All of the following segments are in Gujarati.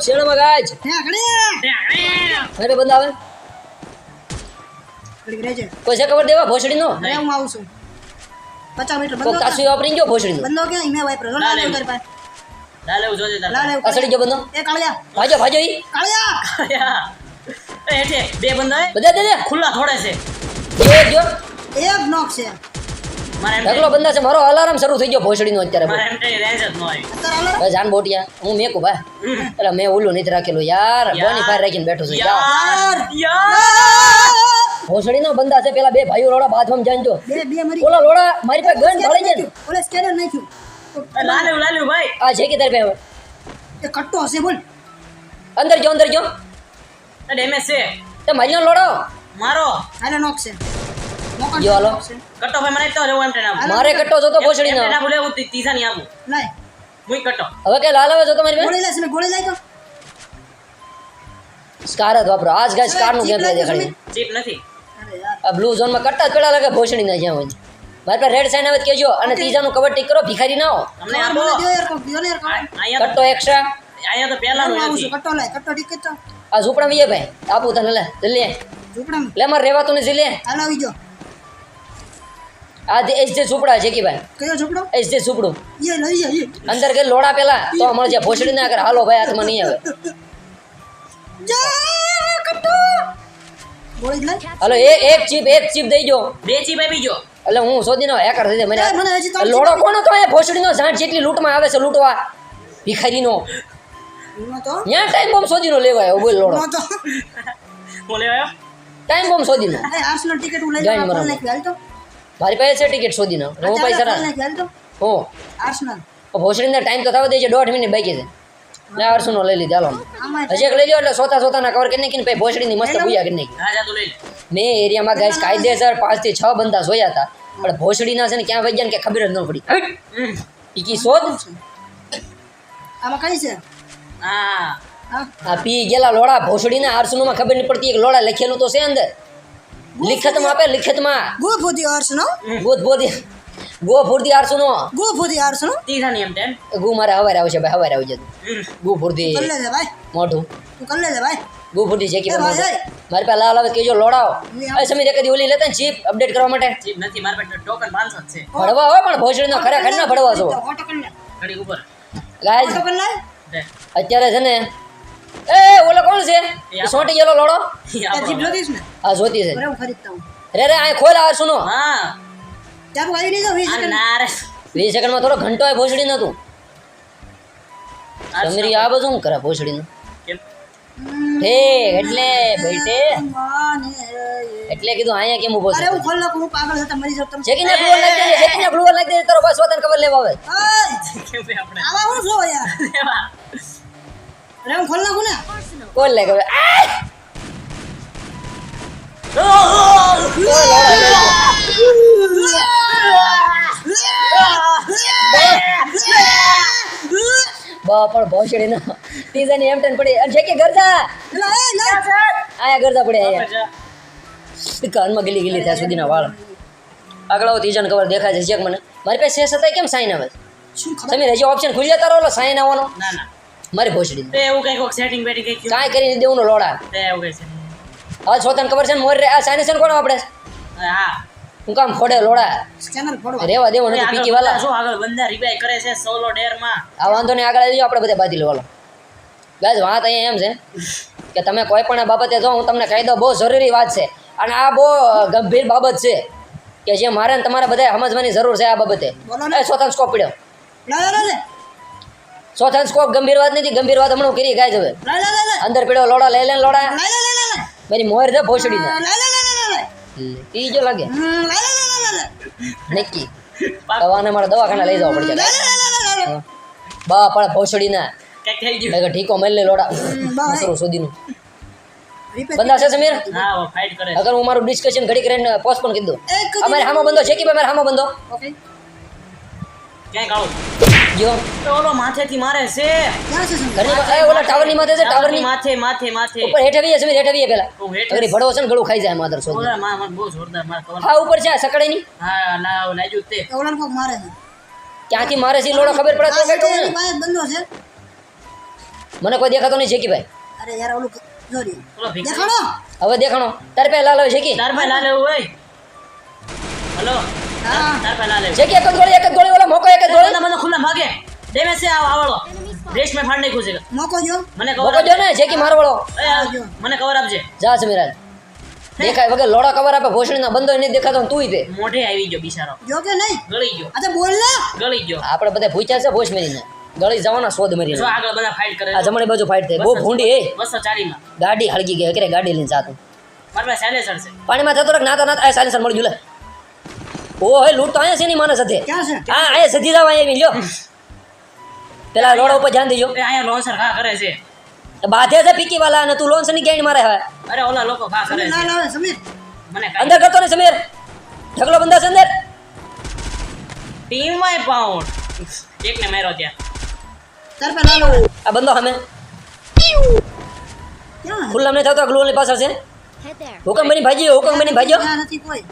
શેણામાં ગાય મગાજ અરે બંધ આવે? છે ખબર દેવા ભોસડી નો હું આવું છું. પચાસ મીટર બંધો કાસુ વાપરી ગયો ભોસડી બંધો કે મેં વાપરો ના, લાલ લેવું. પાસે લાલ એવું જોજે તાર અસડી ગયો બંધો એ કાળિયા. ભાજો ભાજો ઈ. કાળિયા. એ હેઠે બે બંદા બધા દે દે. ખુલ્લા થોડે છે. જો. એક નોક છે. મારે બંદા છે મારો અલાર્મ શરૂ થઈ ગયો ભોસડીનો અત્યારે. મારે એમ રેન્જ જ ન આવી અત્યારે હાલો બસ જાન બોટિયા હું મેકું ભાઈ એટલે મેં ઓલું નથી રાખેલું. યાર બોની ફાયર રાખીને બેઠો છું. યાર યાર યાર. ભોસડી નો બંધા છે પેલા બે ભાઈઓ લોડા બાથરૂમ બે મરી ઓલા લોડા મારી પાસે ગન ભળી જાય ઓલે સ્કેનર નાખ્યું. લાલ્યું લાલ્યું ભાઈ. આ છે કે તારી હવે? એ કટ્ટો હશે બોલ. અંદર જો અંદર જો ડેમેજ છે. તે મારી લોડો. મારો. આને નોક છે. જો હાલો. કટો ભાઈ મને તો રેવો એમ ટ્રેન આવું મારે કટ્ટો જોતો ભોસડી ના. નો હું તીસા ની આપું. લાય. મુઈ કટો. હવે કે લાલ આવે જો તમારી પાસે ગોળી લેસ તમે ગોળી લઈ તો સ્કાર જ વાપરો. આજ ગાઈસ સ્કારનું ગેમ દેખાડી ચીપ નથી. અરે યાર. આ બ્લુ ઝોનમાં કટ્ટા જ પેલા લાગે ભોસડી ના જ્યાં હોય. મારે પર રેડ સાઈન આવે કેજો અને અને ત્રીજાનું કવર ટીક કરો ભિખારી ના હો. તમને મને આપો યાર કોક દ્યો ને યાર કટ્ટો એક્સ્ટ્રા તો અહીંયા તો પહેલા નું આવું છું કટ્ટો લાય ટીક તો. આ ઝૂપડા માં ભાઈ. આપું તને લે જલ્દી ઝૂપડા લે મારે રહેવાતું ને લે. હાલ આવી ગયો. આ એસ જે સુપડા છે કે ભાઈ કયો ઝૂંપડો? એસ જે ઝૂપડું એ લઈ જા અંદર કે લોડા પેલા તો મળશે ભોસડી ના કરે હાલો ભાઈ હાથમાં નહીં આવે. જા કટુ ગોળી જ હાલો એક એક ચીપ એક ચીપ દઈ જો બે ચીપ આપી જો એટલે હું શોધી નો હેકર થઈ જાય મને લોડો કોનો તો એ ભોસડીનો ઝાંટ જેટલી લૂંટમાં આવે છે લૂંટવા. ભિખારી નો તો? ત્યાં ટાઈમ બોમ્બ શોધીનો લેવા આવ્યો બોલ લોડો. હું લેવા આવ્યો ટાઈમ બોમ્બ શોધી નો આર્સનલ ટિકિટ હું લઈ. હાલ તો? મારી પાસે છે ટિકિટ શોધીનો. હું પૈસા ના હું. ટાઈમ તો થવા દે છે દોઢ મિનિટ બાકી છે. લે અરસુનો લઈ લીધા હાલો. હજી એક લઈ લો એટલે સોતા સોતાના કવર કરી નાખીને પછી ભોસડીની મસ્ત ભૂયા કરી નાખી. હા જા તું લઈ લે. મેં એરિયામાં ગાઈસ કાયદેસર પાંચથી છ બંદા સોયા હતા. પણ ભોસડીના છે ને ક્યાં વૈજ્ઞાન કે ખબર જ ન પડી. ઈકી શોધ? આમાં કઈ છે? હા. હા. આ પી ગેલા લોડા ભોસડીના માં ખબર નહીં પડતી એક લોડા લખેલું તો છે અંદર. લિખતમાં આપે લિખતમાં. ગો ફોધી આર્સનો? ગો ફૂરતી આરસુનો. ગો ફોધી આર્સનો? તીસા ની એમ ટેન ગુ મારે હવારે આવશે ભાઈ હવારે આવજે ગુ ફૂરતી કર લે ભાઈ. મોઢું. તું કર લે ભાઈ. ગુ ફૂરતી છે કે. મારી પાસે લાલ આવે કેજો લોડાવ એ એ સમીર એકદી ઓલી લેતા ને ચીપ અપડેટ કરવા માટે. ચીપ નથી મારા પાસે ટોકન પાંચસો જ છે. ભડવા હોય પણ ભોસડીનો ખરેખર ના ભડવા છો. ઘડી ઉપર. ગાઈસ અત્યારે છે ને એ ઓલો કોણ છે? સોટી ગયેલો લોડો? આ જોતી છે બરાબર. ખરીદતા હું રે રે આ ખોલ આરસુનો હા. ત્યાં તું આવી નહીં જાવ વીસ સેકન્ડ. ના રે. વીસ સેકન્ડમાં થોડો ઘંટો એ ભોસડી નતું. આ આ બધું શું કરે ભોસડી નું ઠીક એટલે બેટે એટલે કીધું અહીંયા કેમ ઊભો અરે છે? હું ખોલ નાખું હું પાગલ થતા મરી જાઉં તમે ચેકિંગ ગ્લુઅર લાગી દે ચેકિંગ ગ્લુઅર લાગી દે તારો બસ વતન ખબર લેવા આવે. કેમ આપણે? આવા હું છો યાર ને કોણ લાગે બા પણ ભોસડી ના. ટીઝાની એમ ટેન પડી. અને છે કે ગરજા આયા ગરજા પડી આયા. જા. કાનમાં ગલી ગલી ત્યાં સુધીના વાળ. આગળ આવો ત્રીજાને ખબર દેખાય છે. જેક મને. મારી પાસે શેષ હતા કેમ સાઈન આવે? તમે હજી ઓપ્શન ખુલી જતા રહો સાઈન આવવાનો? ના ના. મારી ભોસડી તે એવું કઈ કોક સેટિંગ બેટિંગ કઈ કાંઈ કરી દેવું નો લોડા. તે એવું કઈ છે હા છો તને ખબર છે મોર રે આ સાઈન કોણ આપણે? હા. હું કામ ફોડે લોડા. સ્કેનર ફોડવા. રેવા દેવો નથી પીકી વાલા. જો આગળ બંદા રિબાઈ કરે છે સોલો ડેરમાં? આ વાંધો નહીં આગળ આવી જાઓ આપણે બધા બાદી લેવાલો બસ વાત અહીંયા એમ છે કે તમે કોઈ પણ બાબતે જો હું તમને કહી દઉં બહુ જરૂરી વાત છે. અને આ બહુ ગંભીર બાબત છે કે જે મારે તમારે બધા સમજવાની જરૂર છે આ બાબતે. બોલો ને. એ સ્કોપ પડ્યો. સોથન સ્કોપ ગંભીર વાત નથી ગંભીર વાત હમણાં કરી ગાય લે અંદર પડ્યો લોડા લઈ લે લોડા મારી મોર દે ભોસડી દે ઈ ત્રીજો લાગે નક્કી દવાને મારે દવાખાને લઈ જવા પડશે બા પણ ભોસડીના કંઈક મેં ઠીકો મળી લે લોડા. મસરો સુધીનું બંધા છે સમીર. અગર હું મારું ડિસ્કશન ઘડી કરીને પોસ્ટપોન કરી દઉં એક અમારે હામો બંધો છે કે ભાઈ મારે હામો બંધો ઓકે ક્યાંય કાળું જો ઓલો માથેથી મારે છે. છે ઘરની ઓલા ટાવરની માથે છે ટાવરની માથે માથે માથે. ઉપર હેઠ આવીએ સમીર હેઠ આવીએ પેલા. હું હેઠ અગર ઈ ભડવો છે ને ગળું ખાઈ જાય માધર શોધ ઓલા માં બહુ જોરદાર માર હા ઉપર છે હા ના તે. કોક મારે છે. ક્યાંથી મારે છે લોડો ખબર પડે તો બેઠો ને. બંધો છે. મને કોઈ દેખાતો નહીં શેકી ભાઈ. અરે યાર ઓલું જોરી બોલો હવે દેખાણો. તાર પે લાલ છે કે તાર ભાઈ લાલે હોય? હલો? શેકી એક ગોળી એક ગોળી ઓલા મોકો એક ગોળી. બધા ખુલ્લા ભાગે. ડેમેજ છે આ આવડો ડ્રેસ મેં ફાડ નાખ્યું છે મોકો જો મને મોકો જો ને જેકી મારો વાળો. મને કવર આપજે. જા સમીરાજ. દેખાય વગર લોડો કવર આપે ભોસડીના બંદો નહીં દેખાતો ને તુંય તે. મોઢે આવી ગયો બિચારો. જો કે નહીં? ગળી ગયો. અચ્છા બોલ ને. ગળી ગયો. આપણે બધા ભૂચા છે ભોસ મેરીને ગળી જવાના સોદ જો આગળ બધા ફાઇટ કરે. આ જમણી બાજુ ફાઇટ થઈ બહુ ભૂંડી એ બસો ચાલીમાં. ગાડી હળગી ગઈ કરે ગાડી લઈને જાતું. મારા પાસે સાયલેન્સર છે. પાણીમાં થતો નાતો નાતા આ સાયલેન્સર મળી ગયું લે. ઓ લૂટ તો અહીંયા છે ની માણસ સાથે ક્યાં છે? હા અહીંયા સધી દાવા અહીંયા લ્યો. પેલા રોડ ઉપર ધ્યાન દેજો. એ અહીંયા લોન્સર કા કરે છે. બાધે છે પીકી વાલા અને તું લોનની ગાઈડ મારે હવે. અરે ઓલા લોકો કા કરે ના ના સમીર? મને અંદર કરતો ને સમીર. ઢગલો બંધા છે અંદર. ટીમમાં પાઉન્ડ એકને માર્યો ત્યાં. તાર પે લાલ આ બંદો હમે ફૂલ ખુલ્લા નહીં થતો ની પાછળ છે. હુકમ બની ભાજીઓ હુકમ બની ભાજીઓ નથી કોઈ.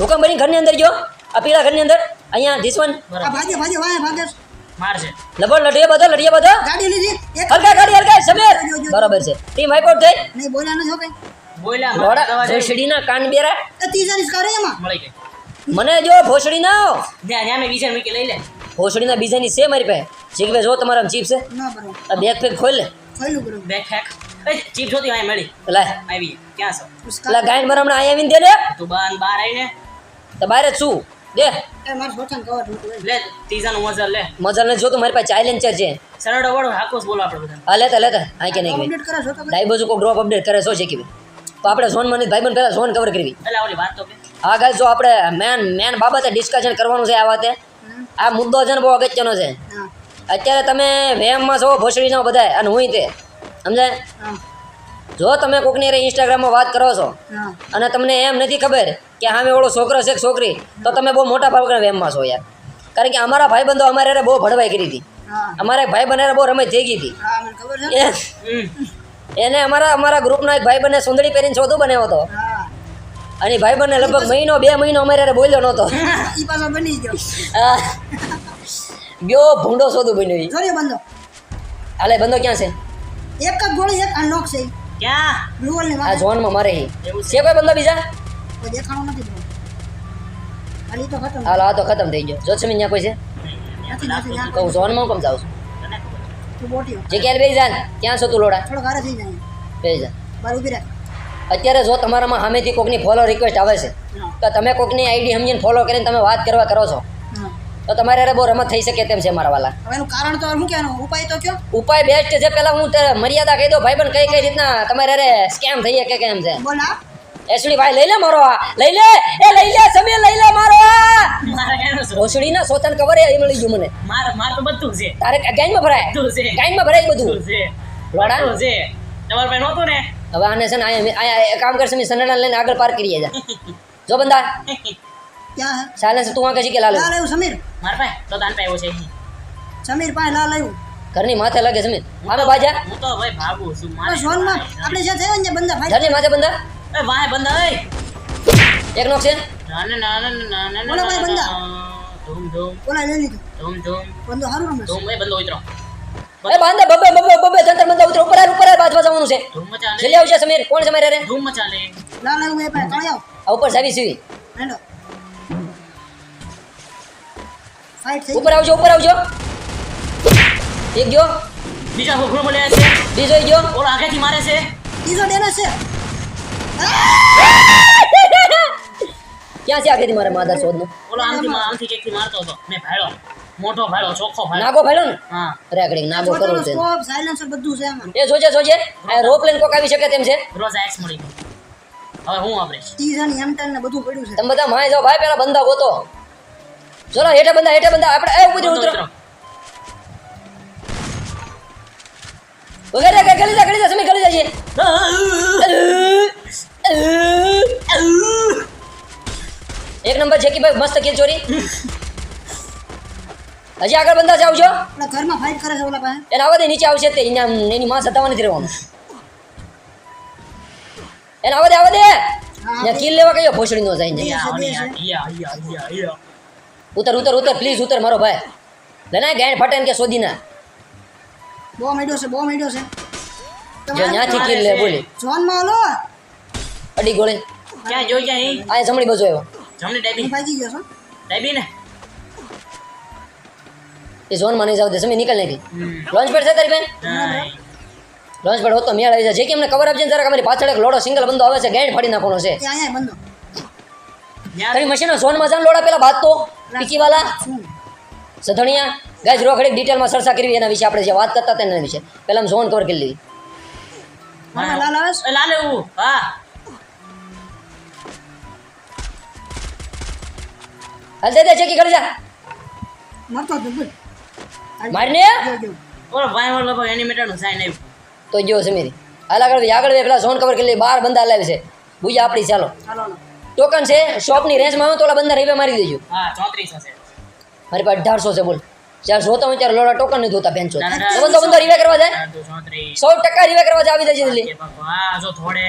હુકમ બની ઘરની અંદર ગયો આ પેલા ઘરની અંદર. અહીંયા ધીસ વન આ ભાગે ભાગે વાય ભાગે. માર છે. લબડ લટીએ બધો લટીએ બધો. ગાડી લીધી. હલકા ગાડી. હલકા. સમીર. બરાબર છે. ટીમ વાઇપ આઉટ થઈ. નહીં બોલ્યા નથી હો કઈ. બોલ્યા મારા લોડા દવા જેવી. ભોસડીના કાન બેરા. એ ત્રીજાની કરે એમાં. મળી ગઈ. મને જો ભોસડી ના આવો. ત્યાં ત્યાં મેં વિચાર મૂકી લઈ લે. ભોસડીના બીજાની છે મારી પાસે. શીખવે જો તમારા ચીપ છે. ના બરો આ બેગ ફેગ ખોલ લે. ખોયલું કરો બેક હેક ચીપ જોતી અહીં મળી. લાય. આવી. ક્યાં છો? પેલા ગાયન મારા હમણાં અહીંયા આવીને દે ને. તું બાર બાર આવીને તો બહાર જ છું દે. એ મારે સોચાને કવર જોતું હોય લે ત્રીજાનું મજલ લે. ને જોતું મારી પાસે ચાઇલેન્જર છે. સરડો વડો હાકોસ બોલો આપણે બધા હા લેતા લેતા. આ કે નહીં કમ્પ્લીટ કરે છો તો ડાઈ બાજુ કોઈ ડ્રોપ અપડેટ કરે શું શીખી તો આપણે ઝોનમાં ભાઈ ભાઈબંધ પહેલા ઝોન કવર કરવી. એટલે ઓલી વાત તો કે. આ ગાય જો આપણે મેન મેન બાબતે ડિસ્કશન કરવાનું છે આ વાતે. આ મુદ્દો છે ને બહુ અગત્યનો છે. અત્યારે તમે વેમમાં છો ભોસડી જાઓ બધાય અને હું તે. સમજાય? હા. જો તમે કોકની હારે ઇન્સ્ટાગ્રામમાં વાત કરો છો અને તમને એમ નથી ખબર કે હામે ઓળો છોકરો છે કે છોકરી તો તમે બહુ મોટા ભાગના વેમમાં છો યાર. કારણ કે અમારા ભાઈબંધો અમારે અરે બહુ ભડવાઈ કરી હતી. હા. અમારા ભાઈ હારે બહુ રમત થઈ ગઈ હતી. હા મને ખબર છે. એ- હમ. એને અમારા અમારા ગ્રુપના એક ભાઈ બને સુંદરી પહેરીને ચોથું બનાવ્યો હતો. અને ભાઈ બને લગભગ મહિનો બે મહિનો અમારે અરે બોલ્યો નહોતો. ઈ બની ગયો. ગયો ભૂંડો સોદું બન્યો. બંધો. હાલે બંધો ક્યાં છે? એક જ ગોળી એક આ નોક છે ક્યાં? આ વાત ઝોનમાં મારે. છે? કોઈ બંધો બીજા? કોઈ દેખાણો નથી. ખાલી તો ખતમ. હાલો આ તો ખતમ થઈ ગયો. જો તમે ત્યાં કોઈ છે? નથી ઝોનમાં કમ જાઉં છું? હો. જગ્યાએ બેસી જાન ક્યાં છો તું લોડા? થોડો ઘરે થઈ જાય બેસી જા. બાર ઊભી રાખ. અત્યારે જો તમારામાં સામેથી કોકની ફોલો રિક્વેસ્ટ આવે છે તો તમે કોકની આઈડી સમજીને ફોલો કરીને તમે વાત કરવા કરો છો. તો તમારે અરે બહુ રમત થઈ શકે તેમ છે મારા વાલા હવે એનું કારણ તો શું કહેવાનું ઉપાય તો કયો ઉપાય બેસ્ટ છે પેલા હું મર્યાદા કહી દઉં પણ કઈ કઈ રીતના તમારે અરે સ્કેમ થઈ કે કેમ છે બોલા એસડી ભાઈ લઈ લે મારો આ લઈ લે એ લઈ લે સમીર લઈ લે મારો આ મારે ના સોતન કવર એ મળી ગયું મને માર માર તો બધું છે તારે ગાઈનમાં ભરાય બધું છે ગાઈનમાં ભરાય બધું છે લોડા? છે તમાર પાસે નહોતું ને હવે આને છે ને એક કામ કરશે મેં સનડા લઈને આગળ પાર કરીએ જા જો બંદા ક્યાં હે? તું વાંકે શીખે લાલ? લાલ આવ્યું સમીર? માર પાસે તો તાન પાસે છે સમીર પાસે લાલ આવ્યું. ઘરની માથે લાગે સમીર. આવે બાજા હું તો ભાઈ ભાગું છું મારે સોનમાં આપણે જે થયો ને બંદા ભાઈ ઘરની માથે બંદા? એ વાય બંદા એ. એક નોક છે. ના ના ના ના ના ના બોલો ભાઈ બંધા. ધૂમ ધૂમ. બોલા લઈ લીધું. ધૂમ ધૂમ. બંદો હારું રમે ધૂમ એ બંદો ઉતરો. એ બાંધે બબે બબે બબે જંતર મંતર ઉતરો. ઉપર ઉપર બાજવા જવાનું છે. ધૂમ મચાલે જલ્દી આવશે સમીર. કોણ છે મારે હારે? ધૂમ મચાલે લાલ આવ્યું એ પાસે આવ. ઉપર સાવી સીવી. હેલો. થઈ ઉપર આવજો ઉપર આવજો. એક ગયો બીજા હોખરો મળ્યા છે. બીજો ગયો ઓલો આગળથી મારે છે. બીજો ડેનો છે. ક્યાં છે આખેથી મારે માધા શોધનું ઓલો આમથી મા- આમથી કેકથી મારતો હતો. મેં ભાડ્યો મોટો ભાડ્યો ચોખ્ખો ભાડ્યો નાગો ફાડ્યો ને? હા. અરે આગળ નાગો કરવો છે. સ્કોપ સાયલેન્સર બધું છે આમાં. એ જોજે જોજે. આ રોપ લઈને કોક આવી શકે તેમ છે? રોજ એક્સ મળી ગયું હવે હું વાપરીશ. ત્રીજાની એમટેન ને બધું પડ્યું છે. તમે બધા માય જાઓ. ભાઈ પેલા બંદા ગોતો. ચલો હેઠે બંદા હેઠે બંદા આપણે એ ઉતરો ઉતરો. વગેરે ગળી જા ગળી જા સમી ગલી જઈએ. એક નંબર છે કે ભાઈ મસ્ત કિલ ચોરી. હજી આગળ બંદા છે છો? આપણા ઘરમાં ફાઇટ કરે છે ઓલા પાસે. એને આવવા દે નીચે આવશે તે એના એની માં સતાવા નથી રહેવાનું. એને આવવા દે આવવા દે કિલ લેવા કયો? ભોસડી નો જાય ઉતર ઉતર ઉતર પ્લીઝ ઉતર મારો ભાઈ. લેના ગાયણ ફટે ને કે શોધી ના બહુ મીડો છે બહુ મીડો છે. જો ન્યાથી કિલ લે બોલી. ઝોનમાં હાલો. અડી ગોળી. ક્યાં જોઈ ક્યાં ઈ? આ જમણી બાજુ આવ્યો. જમણી ડાબી. હું ભાગી ગયો છું. ડાબી ને. એ ઝોનમાં નહીં જાવ દે સમી નીકળ નાખી. હમ. લોન્ચ પેડ છે તારી બેન? હા. લોન્ચ પેડ હોત તો મેળ આવી જાય. જે કે અમને ખબર આપજે ને જરાક અમારી પાછળ એક લોડો સિંગલ બંદો આવે છે ગાઈડ ફાડી નાખવાનો છે. એ અહીંયા બંધો. તારી મશીનો સોન જાન લોડા પેલા ભાત તો પીકીવાલા સધણિયા ગાય રો ઘડીક ડિટેલમાં ચર્ચા કરવી એના વિશે આપણે જે વાત કરતા હતા એના વિશે. પહેલા ઝોન કવર કરી લીધી. લાલ આવે લાલ એવું હા. હાલ દે દે ચેકી કરી જા. મરતો મારીને? ઓલો ભાઈ સાઈન આવ્યું તો જો સમીર હાલ આગળ આગળ પેલા સોન કવર કરી લે બાર બંદા લાવી છે. બુજા આપડી ચાલો ચાલો. ટોકન છે શોપની રેન્જમાં આવે તો ઓલા બંદર રીવે મારી દેજો. હા ચોત્રીસો છે. મારી પાસે 1800 છે બોલ. ચાર જોતો હું ત્યારે લોડા ટોકન નહીં ધોતા પેન્ચો ના, ના, ના. તો બંદર બંદો રીવે કરવા જાય? ચારસો ચોત્રીસ. સો ટકા રીવે કરવા જાય આવી જાય જલ્દી. ભગવાન જો થોડે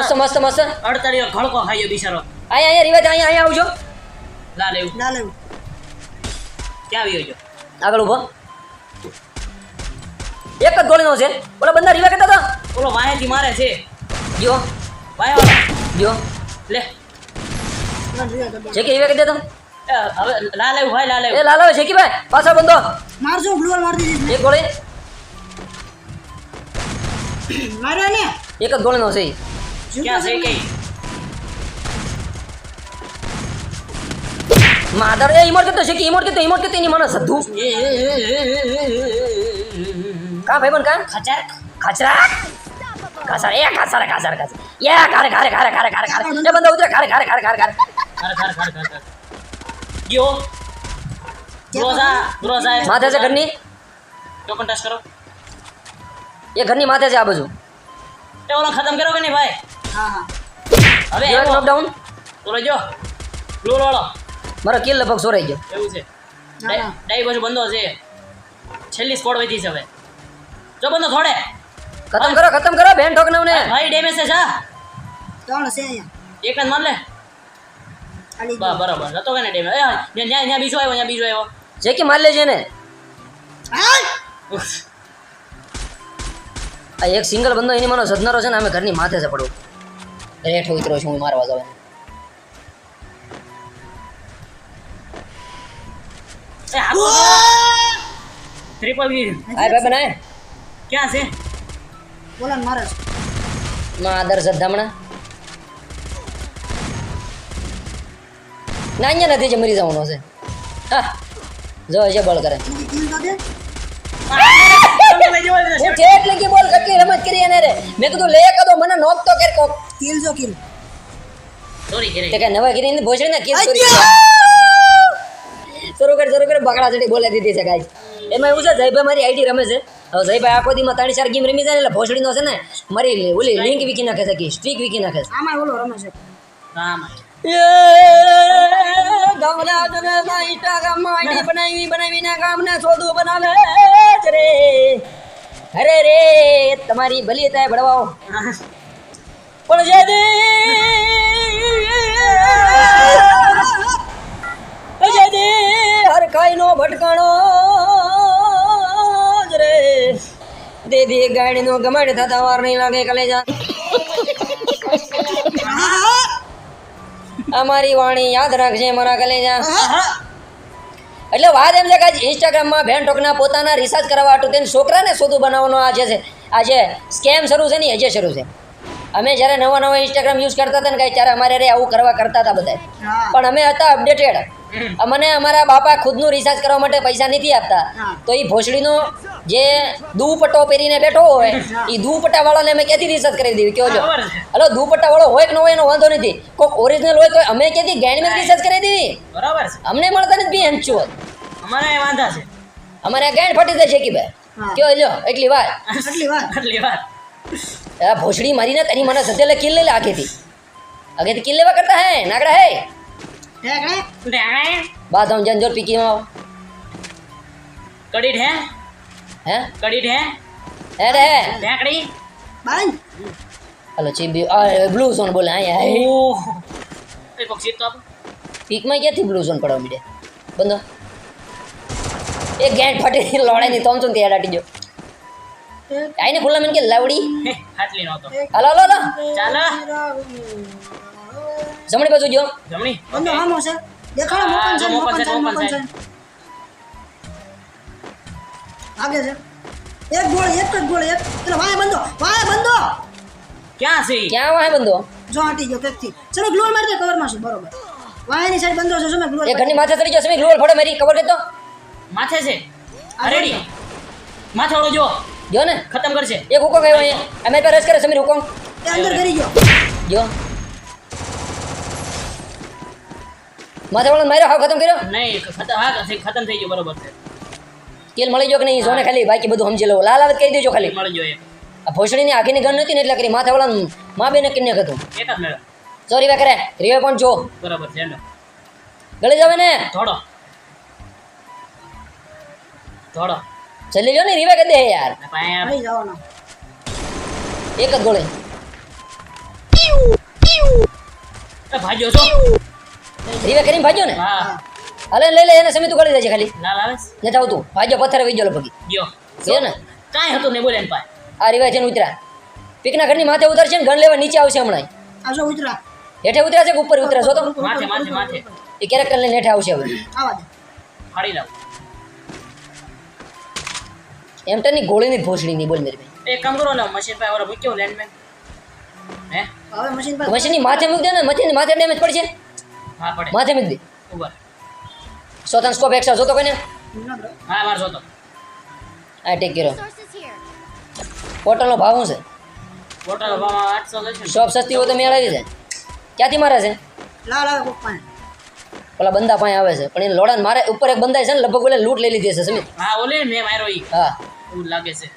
મસ્ત મસ્ત મસ્ત. અડતાળીઓ ખળકો ખાયો બિચારો. અહીંયા અહીંયા રીવે અહીંયા અહીંયા આવજો. ના લેવું. ના લેવું. ક્યાં આવ્યો જો આગળ ઊભો. એક જ ગોળીનો છે ઓલા બંદા રીવે કરતા હતા ઓલો વાયાથી મારે છે જો વાયા વાળો જો લે. છે કે રીવે કરી દેતો એ, હવે લાલ આવ્યું ભાઈ લાલ એ લાલ આવે છે કે ભાઈ પાછા બંધો મારજો ગ્લુઅર માર દીધી એક ગોળી માર્યો ને એક જ ગોળીનો છે. ક્યાં છે કે માધર એ ઇમોટ કરતો છે કે ઇમોટ કરતો ઇમોટ કરતો એની મને સધુ કા ભાઈ પણ કા ખચર ખાચરા ખાસર એ ખાસર ખાસર ખાસર એ ખારે ખારે ખારે ખારે ખારે ખારે એ બંદો ઉતરે ખારે ખારે ખારે ખારે ખારે ખર ખર ખર ખર ખર ગયો ગ્રોઝા ગ્રોઝા માથે છે ઘરની ટોકન ટચ કરો એ ઘરની માથે છે આ બાજુ એ ઓલો ખતમ કરો કે નહીં ભાઈ હા હા હવે એક નોક ડાઉન ઓલો જો બ્લુ વાળો મારો કિલ લગભગ સોરાઈ ગયો એવું છે ડાઈ બાજુ બંધો છે છેલ્લી સ્કોડ વધી છે હવે જો બંધો થોડે. ખતમ કરો ખતમ કરો બેન ઠોકનાવને. ભાઈ ડેમેજ છે જા ત્રણ છે અહીંયા. એક જ માર લે બા બરાબર. હતો કે ને ડેમેજ એ ને ન્યા ન્યા બીજો આવ્યો ત્યાં બીજો આવ્યો. જે કે માર લેજે ને આ એક સિંગલ બંદો એની માનો સદનારો છે ને અમે ઘરની માથે છે પડવું રેઠ ઉતરો છું હું મારવા જવાનું ત્રિપલ ગીર આય ભાઈ બનાય. ક્યાં છે? બોલા ને મારે. માં આદર ના અહીંયા નથી જે મરી જવાનો છે. હા જો છે બળ કરે. હું બોલ કેટલી રમત કરી એને રે. મેં કીધું લે કદો મને નોક તો કર. કોક કિલ જો કિલ. તે કે નવા ગીરી ની કિલ કરી શરૂ કરી શરૂ કરી બકડા ચડી બોલે દીધી છે ગાઈસ. એમાં એવું છે જયભાઈ મારી આઈડી રમે છે. હવે જયભાઈ આખો દીમાં ત્રણ ચાર ગેમ રમી જાય ને એટલે ભોસડીનો છે ને મારી ઓલી લિંક વીકી નાખે છે કે સ્ટ્રીક વીકી નાખે છે. આમાં ઓલો રમે છે. ઇન્સ્ટાગ્રામમાં બનાવી બનાવીને ગામને સોદું બનાવે રે. અરે રે તમારી ભલી થાય ભડવાઓ પણ જે દે જે દે હર ખાઈનો ભટકાણો જ રે દીદી ગાડી નું ગમાડ થતા વાર નહીં લાગે કલેજા. અમારી વાણી યાદ રાખજે મારા કલેજા. એટલે વાત એમ છે કે આજે ઇન્સ્ટાગ્રામમાં બેન ટોકના પોતાના રિસર્ચ કરવા હતું તેને છોકરાને શોધું બનાવવાનો આ જે છે. આ જે સ્કેમ શરૂ છે ને એ જે શરૂ છે. અમે જ્યારે નવા નવા ઇન્સ્ટાગ્રામ યુઝ કરતા હતા ને કાંઈ ત્યારે અમારે રે આવું કરવા કરતા હતા બધા પણ અમે હતા અપડેટેડ અમને અમારા બાપા ખુદનું રિસર્ચ કરવા માટે પૈસા નથી આપતા. તો એ ભોસડીનો જે દુપટ્ટો પહેરીને બેઠો હોય એ દુપટ્ટા વાળાને અમે ક્યાંથી રિસર્ચ કરી દેવી કહો છો. હલો દુપટ્ટા વાળો હોય કે ન હોય એનો વાંધો નથી. કોઈક ઓરિજિનલ હોય તો અમે ક્યાંથી ગાઈડમાં રિસર્ચ કરી દેવી બરાબર અમને મળતા નથી બી હંચું અમારે વાંધા છે. અમારે આ ફટી જાય છે કે ભાઈ કયો લ્યો એટલી વાત. એટલી વાત. એટલી વાત. ભોસડી મારીને તારી મને સધેલે કિલ લે આગેથી આગેથી કિલ લેવા કરતા હે નાગડા હે. હે કણે ઢેંગાય. બાદ હમ જન જોર પીકી માં કડી ઢે હે કડી ઢે હે રે હે ઢેંકડી બાઈ હલો ચીબી આ બ્લુ સોન બોલે અહીંયા હે ઓહ. એ કોક સીટ તો આપો પીકમાં ક્યાંથી બ્લુ ઝોન પડવા મીડે બંધો એ ગેટ ફાટી લોડે ની તોમ તું ત્યાં દાટી જો એક આઈને ખુલ્લા મને કે લાવડી હે, હાટલી નહોતો હાલો હાલો હાલો ચાલો જમણી બાજુ જો જમણી? બંધો આમો છે. દેખાડો મોકન છે મોકન છે, મોકન છે. આગે છે. એક ગોળ એક જ ગોળ એક. એટલે વાય બંધો વાય બંધો. ક્યાં છે ક્યાં વાય બંધો? જો આંટી ગયો કેકથી ચલો ગ્લોલ મારી દે કવરમાં છે બરોબર. વાયની સાઈડ બંધો છે તમે ગ્લોલ એ ઘરની માથે ચડી ગયો સમી ગ્લોલ ફોડો મારી કવર તો? માથે છે? આ રેડી. માથે ઓળો જો. જો ને. ખતમ કરશે. એક હુકો ગયો અહીંયા. અમે પર રસ કરે સમીર હુકમ. એ અંદર કરી ગયો. જો માથે વાળો માર્યો હાવ ખતમ કર્યો? નહીં ખતમ હા ખતમ થઈ ગયું બરોબર છે. કિલ મળી ગયો કે નહીં? જોને ખાલી બાકી બધું સમજી લો લાલ આવે તો કહી દેજો ખાલી. મળી ગયો એક. આ ભોસડીની આખીની ગન નથી ને એટલે કરી માથે વાળા મા બેને કિન્ને હતું એક જ મેળો. સોરી વે કરે. રીવે પણ જો. બરોબર છે હેલો. ગળી જાવે ને? ધોડો. ધોડો. જલ્દી જો ને રીવે કરી દે યાર. ને પાયા નહીં જવાનો. એક જ ગોળી. એ ભાગ્યો છો રીવે કરીને ભાગ્યો ને? હા. હાલે લઈ લે એને સમી તું કરી દેજે ખાલી. ના લાવે? નથી આવતું. ભાગ્યો પથ્થર વહી ગયો લગભગ. ગયો. ગયો ને. કાંઈ હતું ને બોલે ને પાય આ રીવે છે ને ઉતરા પીકના ઘરની માથે ઉતરશે ને ગણ લેવા નીચે આવશે હમણાં આ જો ઉતરા હેઠે ઉતરા છે કે ઉપર ઉતરા છો? તો. માથે માથે માથે. એ કેરેક્ટર લઈને હેઠે આવશે હવે. આવા દે. ફાડી લાવ. એમ ની ગોળીની જ ભોસડી નહીં બોલ મેરી ભાઈ એક કામ કરો ને મશીન પાસે ઓલો મૂક્યો લેન્ડમેન હે? હવે મશીન પર મશીનની માથે મૂક દે ને મશીનની માથે ડેમેજ પડશે હા પડે. માથે મૂકી દે ઉપર. સોતન સ્કોપ એક્સ્ટ્રા જોતો કોઈને? હા માર જોતો. આ ટેક કર્યો પોટલનો ભાવ શું છે? બોટલ ભાવમાં આઠસો લેશે ને શોપ સસ્તી હોય તો મેળ આવી જાય ક્યાંથી મારે છે? લાલ આવે પપ્પા ઓલા બંદા પાસે આવે છે. પણ એ લોડાને મારે ઉપર એક બંદા છે ને લગભગ ઓલે લૂંટ લઈ લીધી છે સમીર હા ઓલે મે માર્યો ઈ. હા. એવું લાગે છે.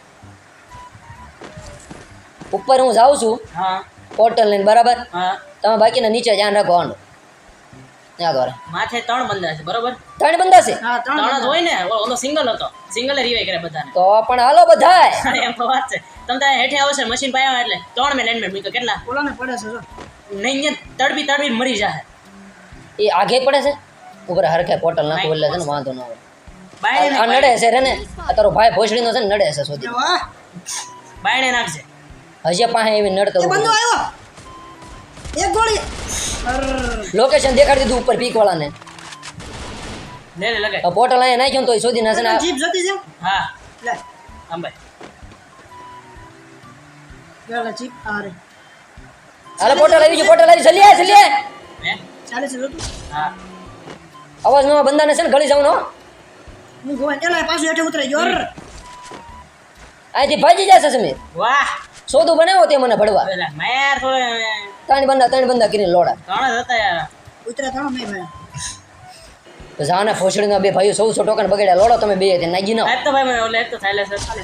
ઉપર હું જાઉં છું. હા. પોર્ટલ લઈને બરાબર? હા. તમે બાકીના નીચે ધ્યાન રાખો આંડો. ત્યાં દ્વારા માથે ત્રણ બંદા છે બરોબર? ત્રણ બંદા છે? હા ત્રણ ત્રણ જ હોય ને? ઓલો- ઓલો સિંગલ હતો. સિંગલ રિવાઈ કરે બધાને. તો પણ હાલો બધાય. એમ તો વાત છે. તમે ત્યાં હેઠે આવશે મશીન પાસે એટલે ત્રણ મેં લેન્ડમેન મૂક્યો કેટલા? ઓલાને પડે છે નહીં અહીંયા તડપી તડપી મરી જાય એ આગે પડે છે? ઉપર હરખે પોટલ નાખો એટલે છે ને વાંધો ન આવે. બાયણે નડે છે રે ને? આ તારો ભાઈ ભોસડીનો છે ને નડે છે સુધી બાયણે નાખશે હજી પાસે એવી નડતો એ આવ્યો. એક ગોળી. લોકેશન દેખાડી દીધું ઉપર પીક વાળાને લે લે લગાય. પોર્ટલ અહીંયા નાખ્યો તો સુધી ના છે ને જીપ જતી છે? હા. લે. અંબાઈ લે જીપ આ રે. હાલે પોર્ટલ આવી ગયું પોર્ટલ આવી જલ્દી જલ્દી ચાલે છે જોતું? હા. અવાજમાં બંદાને છે ને ગળી જવાનો? હું ગોવા એલા પાછું હેઠે ઉતરે જોર અર. અહીંથી ભાજી જશે સમીર. વાહ. સોદું બનાવો તે મને ભડવા પેલા મેર થોડે ત્રણ બંદા ત્રણ બંદા કરીને લોડા. ત્રણ હતા યાર. ઉતરા ત્રણ મે ભાઈ જાના ફોસડીના બે ભાઈઓ સૌ ટોકન બગડ્યા. લોડો તમે બે હતી નાગી ના તો ભાઈ મને ઓલે એક તો સાયલેન્સર ચાલે.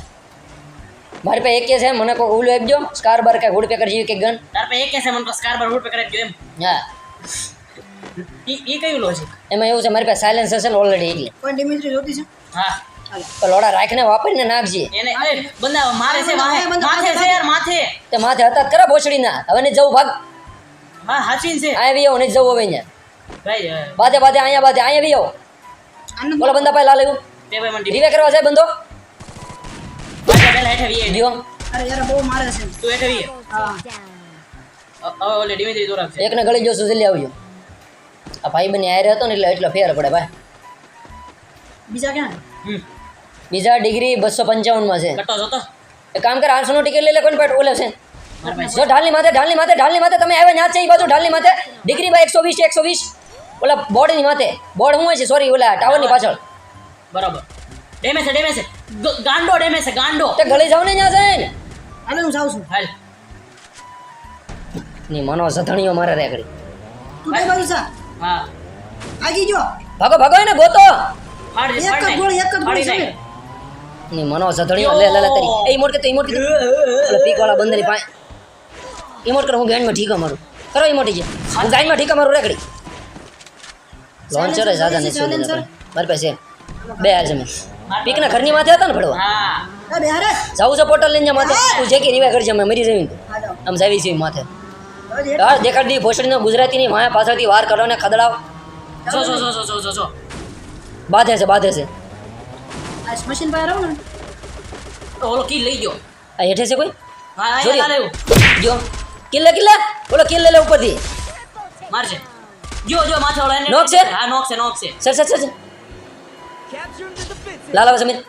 મારી પાસે એક કે છે મને કોઈ ઓલું આપજો. સ્કાર બાર કે હુડ પેકર જેવી કે ગન? તાર પાસે એક છે મને તો સ્કાર બાર રૂટ પેકર આપજો એમ. હા. ઈ ઈ કયું લોજિક એમાં એવું છે મારી પાસે સાયલેન્સર છે ને ઓલરેડી એટલે. કોઈ ડિમિટ્રી જોતી છે? હા. તો લોડા રાખીને વાપરીને નાખજે. એને બંદા મારે છે માથે. છે યાર માથે. તે માથે હતા કરે ભોસડીના. હવે ને જવું ભાગ. હા હાચીન છે. અહીંયા બી આવો નહીં જવું હવે અહીંયા. ભાઈ બાધે બાધે અહીંયા બાધે અહીંયા બી આવો. આને બંદા પાસે લાલ તે ભાઈ મને રીવે કરવા છે બંધો પાછા પહેલા હેઠે વીએ. જો અરે યાર બહુ મારે છે. તું હેઠે વીએ? હા. ઓલે ધીમે ધીમે દોરાવ છે. એકને ગળી જોશું જલ્દી આવજો. આ ભાઈ બની આયરે હતો ને એટલે એટલો ફેર પડે ભાઈ. બીજા ક્યાં? હમ. બીજા ડિગ્રી બસો પંચાવનમાં છે. કટો જોતો? એક કામ કર આઠસો નો ટિકિટ લઈ લે કોઈ પેટ ઓલે છે. જો ઢાલની માથે ઢાલની માથે ઢાલની માથે તમે આવ્યા ન્યા છે એ બાજુ ઢાલની માથે. ડિગ્રી બાય એકસો વીસ એકસો વીસ. ઓલા બોર્ડની માથે. બોર્ડ હું હોય છે સોરી ઓલા ટાવરની પાછળ. બરાબર. ડેમેજ છે ડેમેજ છે. ગાંડો ડેમેજ છે ગાંડો. તે ગળી જાવ ને ન્યા જઈને. અને હું જાઉં છું. હાલ. ની મનો સધણીઓ મારે રે કરી તું કઈ બાજુ સા હા. આગી જો. ભાગો ભાગો એને ગોતો. એક જ ગોળી, એક જ ગોળી છે. ની. મનો સધણીઓ લે લે લે તરી. એ મોડ કે તો ઈમોટ કે ઓલા પીક વાળા બંદરી પાસે. ઈમોટ કરો હું ગાઈનમાં ઠીક મારું. કરો ઈમોટી જે. હું ગાઈનમાં ઠીક મારું રેકડી. લોન્ચર સાધન નથી મારી પાસે બે હાર છે પીકના ઘરની માથે હતા ને ભડવા? જાવું છે પોટલ લઈને માથે. તું જે કે રીવા કરજે અમે મરી જવી આમ જાવી છે માથે. હા દેખાડ. દી ભોસડીનો ગુજરાતીની માયા પાછળથી વાર કરો ને ખદડાવ. જો જો જો જો જો જો બાધે છે બાધે છે. આ મશીન પર આવો ને. ઓલો કી લઈ ગયો. આ હેઠે છે કોઈ? હા જો કિલ્લે કિલ્લે. બોલો કિલ્લે લે ઉપરથી. મારશે. જો જો માથા એને નોક છે? હા નોક છે નોક છે. સર સર સર લાલા સમીર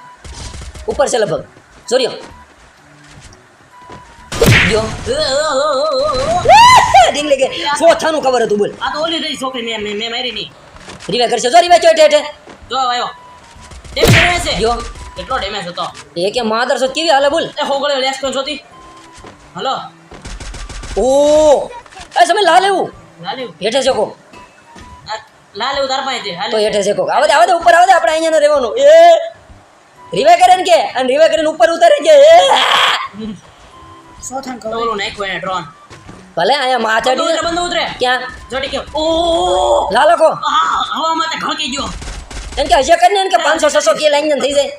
ઉપર છે લગભગ. જોરિયો જો. ડીંગ કે ચોથાનું કવર હતું બોલ. આ તો ઓલી રહી છોકરી મેં મેં- મારી ની રીવે કરશે. જો રીવે ચોટે હેઠે જો આવ્યો. ડેમેજ કરે છે? જો. કેટલો ડેમેજ હતો? એ કે માદર સો કેવી હાલે બોલ. એ હોગળે લેસ કોણ જોતી. હલો. ઓ! એ તમે લાલ એવું. હેઠે જકો લાલ એવું તાર પાસે તો હેઠે જકો આવે આવે દે ઉપર આવે દે આપણે અહીંયા ન રહેવાનું. એ! રીવે કરે ને કે? અને રીવે કરીને ઉપર ઉતારે કે? એ! સોથન કરો ઓલો નાખ્યું એને ડ્રોન ભલે અહીંયા માથાડી ઉતરે બંધ ઉતરે. ક્યાં? જોડી કે ઓ લાલો કો હવામાં તે ઘણકી ગયો. એમ કે હજે કરીને એમ કે પાંચસો છસો કે લાઈન થઈ જાય.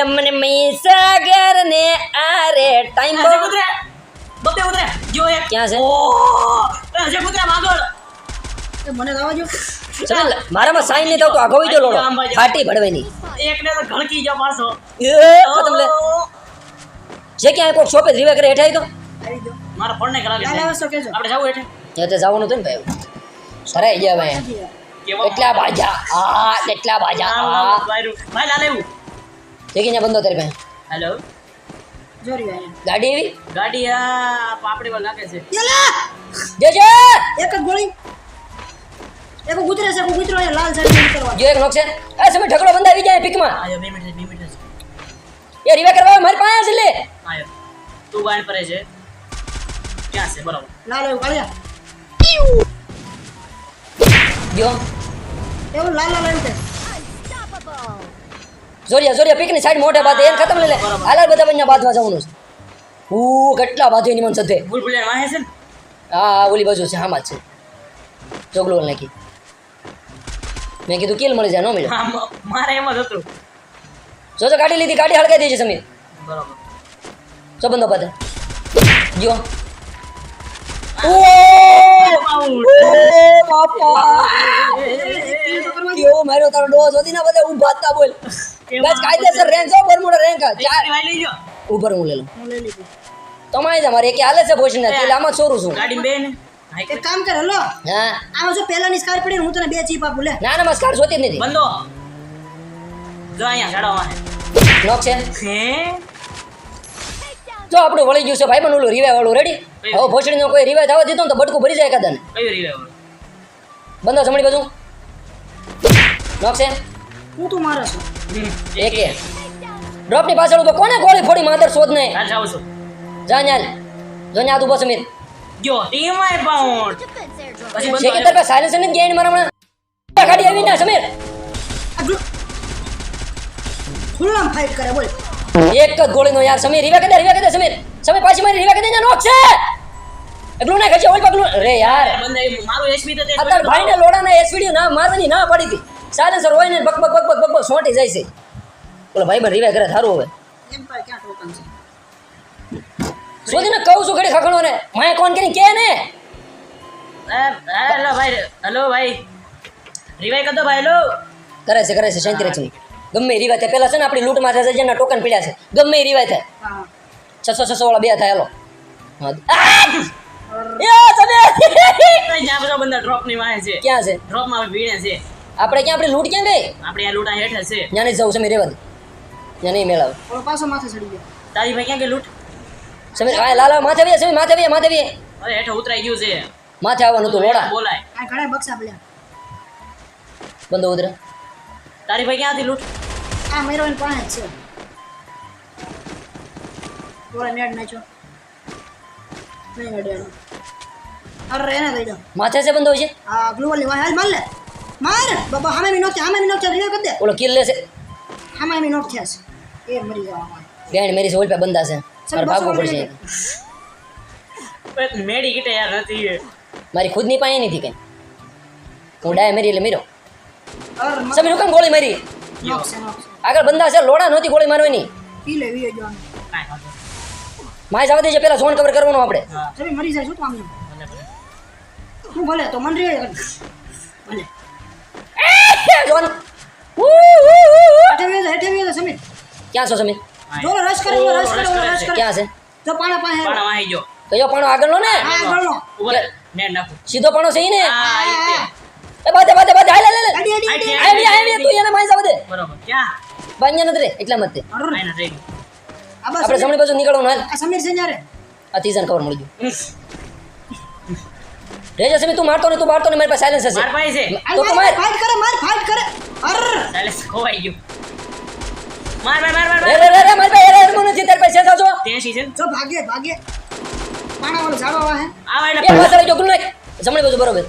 એમ મને મૈસાગર મીસાગર ને આરે ટાઈમ બહુ ઉતરે. બબે ઉતરે. જો એક. ક્યાં છે? ઓ એ કુતરા માગળ એ મને લાવવા જો. ચાલ મારામાં સાઈન નહીં થતું આગળ જો લોડો. ફાટી ભડવાની એકને તો ઘણકી જો પાછો. એ ખતમ લે જે ક્યાં કોક શોપે રીવે કરે હેઠે આવી ગયો. મારા ફોન ને કરાવી લાલ આપણે જાવું હેઠે. તો જવાનું હતું ને ભાઈ. સરાઈ ગયા ભાઈ એટલા કેટલા બાજા. આ કેટલા બાજા. આ. ભાઈ ભાઈ એવું. જે કે બંધો તારી ભાઈ. હેલો. ગાડી એવી? ગાડી આ પાપડી વાળ નાખે છે. યેલા! એક જ ગોળી. એક ઉતરે છે એક ઉતરો લાલ ઉતરવા જો એક નોક છે. એ સમય ઢગલો બંધ આવી જાય પીકમાં આયો બે મિનિટ બે મિનિટ એ રીવે કરવા મારી પાસે છે લે. આયો. તું ગાયન પરે છે. ક્યાં છે બરાબર. લાલ એવું કાળિયા જો. એવું લાલ લાલ એવું છે જોરિયા જોરિયા પીકની સાઈડ મોઢે બાદ એને ખતમ લઈ લે. હાલા બધા અહીંયા બાદમાં જવાનું છે. હું કેટલા બાજુ નિમન સદે સધે ભૂલ વાહે છે હા ઓલી બાજુ છે હામાં છે. ચોગલો નાખી. મેં કીધું કિલ મળી જાય ન મળે. મારે એમ જ હતું. જોજો ગાડી લીધી ગાડી હળગાઈ દેજે સમીર બરાબર. જો બંધો પાતે જો કેવો માર્યો તારો ડોઝ હતી ને બધા ઊભા હતા બોલ. બસ કાયદેસર રેન્ક છો બરમુડા રેન્ક ચાર. ઉપર હું લઈ લઉં. હું લઈ લીધું તમારે તમારે એક હાલે છે ભોજન એટલે આમાં છોરું છું. ગાડી બે ને એક કામ કર હલો. હા? આમાં જો પહેલા નિસ્કાર પડી હું તને બે ચીપ આપું લે. ના નમસ્કાર જોતી નથી. બંધો. જો અહીંયા ઝાડવા લોક છે? હે? જો આપણું વળી ગયું છે ભાઈ બન ઓલું રીવાય વાળું રેડી હવે ભોસડીનો કોઈ રીવાય થવા દીધો ને તો બટકું ભરી જાય કદાને કયું રીવાય બંધો જમણી બાજુ. લોક છે? હું તું મારા છું. એકે. ડ્રોપની પાછળ તો કોને ગોળી ફોડી માદર શોધ ને હાલ જાઉં છું. જા ન્યાલ જો ન્યા તું બસ ટીમ આય બાઉન્ડ પછી છે કે તાર પાસે સાયલેન્સર નથી ગેન્ડ મારા હમણાં? ગાડી આવી ના સમીર આ જો. ખુલ્લામ ફાઇટ કરે બોલ. એક જ ગોળીનો યાર સમીર રીવા કદે રીવા કદે સમીર. સમીર પાછી મારી રીવા કદે નોક છે! એકલું ના ખચે ઓલ પગલું રે યાર. બંધ મારું એસપી તો તે અત્યારે ભાઈને લોડાના એસપીડી ના મારવાની ના પડી હતી. સાયલેન્સર હોય ને બક બક બક બક બક સોંટી જાય છે. બોલો ભાઈ બન રિવાય કરે થારું હવે. એમ પર ક્યાં ટોકન છે? શોધીને કહું છું ઘડી ખખણો ને. માય કોણ કરી કે ને? હેલો ભાઈ હેલો ભાઈ. રિવાય કરતો ભાઈ હેલો. કરે છે કરે છે શાંતિ રાખી ગમે રિવાય થાય. પેલા છે ને આપણી લૂંટમાં થશે જેના ટોકન પીડ્યા છે. ગમે રીવાય થાય. છસો છસો વાળા બે થાય હાલો. ક્યાં છે? ડ્રોપમાં ભીડે છે. આપણે ક્યાં આપણે લૂંટ ક્યાં ગઈ? આપણે આ લૂંટા હેઠળ છે. ત્યાં નહીં જવું સમીર રેવા દે ત્યાં નહીં મેળાવે ઓલો પાછો માથે ચડી ગયો. તારી ભાઈ ક્યાં કે લૂંટ? સમીર આ લાલ માથે બે સમીર માથે વીએ માથે બે અરે હેઠળ ઉતરાઈ ગયું છે. માથે આવવાનું હતું લોડા બોલાય. આ ઘણા બક્ષા પડ્યા બંધો ઉતરે. તારી ભાઈ ક્યાંથી લૂંટ? આ મેરો ઇન પાસે જ છે. બોલા નેડ નાચો નહીં અડ્યાનો અરે એને દઈ દો. માથે છે બંધો છે આ ગ્લુવલની વાહ. હાલ માર લે. માર! બાબા હામે મી નોક હામે મી નોક રિવે કર દે. ઓલો કિલ લેશે હામે મી નોક થયા છે. એ મરી જવા માં બેન મેરી સોલ પે બંદા છે. મારે ભાગવું પડશે મેડી કીટે યાર નથી મારી ખુદની પાસે નથી કઈ. હું ડાય મેરી એટલે મેરો અર સમીર હુકમ ગોળી મારી? છે છે આગળ બંદા છે લોડા નહોતી ગોળી મારવાની. પી લે વીએ જવાનું. માય જવા દેજે પેલા ઝોન કવર કરવાનો આપણે. હા. મરી જાય શું તો આમ હું ભલે તો મન રે. ભલે જોન ઉ, ઉ, ઉ, ઉ. હેઠે વેલો હેઠે વેલો સમીર ક્યાં છો સમીર ડોન રસ કરે રસ કરે રસ કરે. ક્યાં છે? જો પાણા પાસે પાણા વાહી ગયો. કયો પાણો આગળનો ને? હા આગળનો. ઊભો રહે. નેટ નાખું. સીધો પાણો છે ને? તે. એ બાજે બાજે બાજે હાલ લે લે અડી અડી આવી આવી તું એને માઈ જાવ દે. બરોબર ક્યાં? બાંગ્યા નથી રે એટલા મત આપણે જમણી બાજુ નીકળવાનું હાલ. આ સમીર છે ન્યારે. આ તીજાને ખબર મળી ગયું. રેજા સમી તું મારતો ને તું મારતો ને મારી પાસે સાયલેન્સ હશે. માર પાસે. છે તો તો માર ફાઈટ કરે માર ફાઈટ કરે. અર. ચાલે ખોવાઈ ગયો. માર માર માર માર રે રે રે રે મારી પાસે એરે એરમું નથી પાસે છે જો ત્યાંસી છે. જો ભાગે ભાગે. પાણા વાળો ઝાડવા વાહે આવા એટલે પાછળ જો ગુલ નાખ જમણી બાજુ બરોબર.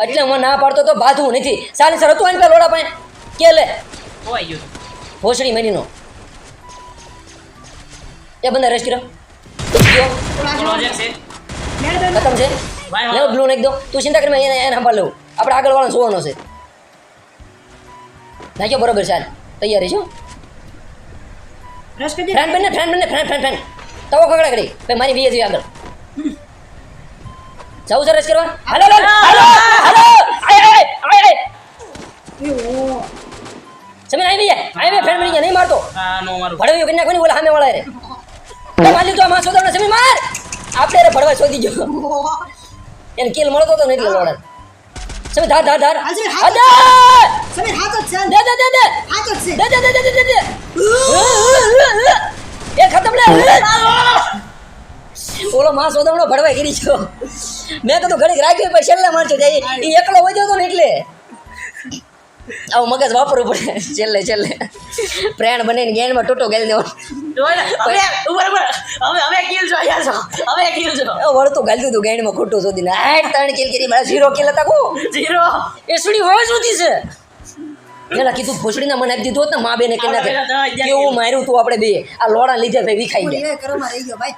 એટલે હું ના પાડતો તો બાંધવું નથી. સાયલેન્સર હતું આની પાસે લોડા પાસે. કે લે. ખોવાઈ ગયો. ભોસડી મહિનો. એ બંદા રેસ્ટ કર્યો. ગયો પ્રોજેક્ટ છે. મેળ બે ખતમ છે? લેવો બ્લુ નાખી દો. તું ચિંતા કરી એને એને સંભાળ લેવું આપણે આગળ વાળો જોવાનો છે. નાખ્યો બરોબર ચાલ. તૈયારી છો ફ્રેન્ડ બને ફ્રેન્ડ બને ફ્રેન્ડ ફ્રેન્ડ ફ્રેન્ડ તવો ખગડા કરી ભાઈ મારી બીએ આગળ. જવું છે રેસ કરવા? હાલો હાલો હાલો હાલો. આય આય આય આય. સમીર આવી ગયા? આવી ગયા? ફ્રેન્ડ બની ગયા? નહીં મારતો? હા નો મારું. ભડવ્યો કે નાખો ને બોલા સામે વાળા રે તો માલી તો આમાં શોધવાનો સમીર માર. આપણે રે ભડવા શોધી ગયો. એને કિલ મળતો તો એટલે લોડા સમીર ધાર ધાર ધાર. હા, સમીર, હાથ જ છે. દે દે દે દે. હાથ જ છે. દે દે દે દે દે એ ખતમ લે. ઓલો માસ ઓદમણો ભડવાઈ કરી છો મેં કીધું ઘડીક રાખ્યું પણ છેલ્લે મારજો જાય એ એકલો વજ્યો તો ને એટલે. આવું મગજ વાપરવું પડે. છેલ્લે છેલ્લે. પ્રેણ બનીને ગેણમાં ટોટો ગેલ દેવાનો. વળતું ગાલી દીધું ગેણમાં ખોટું શોધીને આઠ ત્રણ કિલ કરી મારા ઝીરો કિલ હતા કો. ઝીરો એ હોય સુધી છે. પેલા કીધું ભોસડીના મને આપી દીધું હોત ને મા બેને કે કેવું માર્યું તું આપણે બે. આ લોડા લીધે ભાઈ વિખાઈ ગયા. એ કરવામાં રહી ગયો ભાઈ.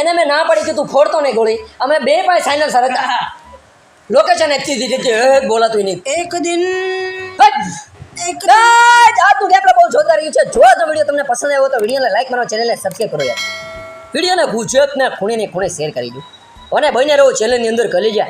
એને મેં ના પાડી કે તું ફોડતો નહીં ગોળી. અમે બે પાસે સાયનલ સર હતા. લોકેશન આપતી દીધી બોલાતું નહીં. એક દિન રાજ! આજનું ગેમ બહુ જોરદાર રહ્યું છે. જો આ વીડિયો તમને પસંદ આવ્યો તો વિડિયોને લાઈક કરો ચેનલને સબસ્ક્રાઇબ કરો યાર. વિડિયોને ગુજરાતના ખૂણે ને ખૂણે શેર કરી દો અને બને રહો ચેનલની અંદર કલેજા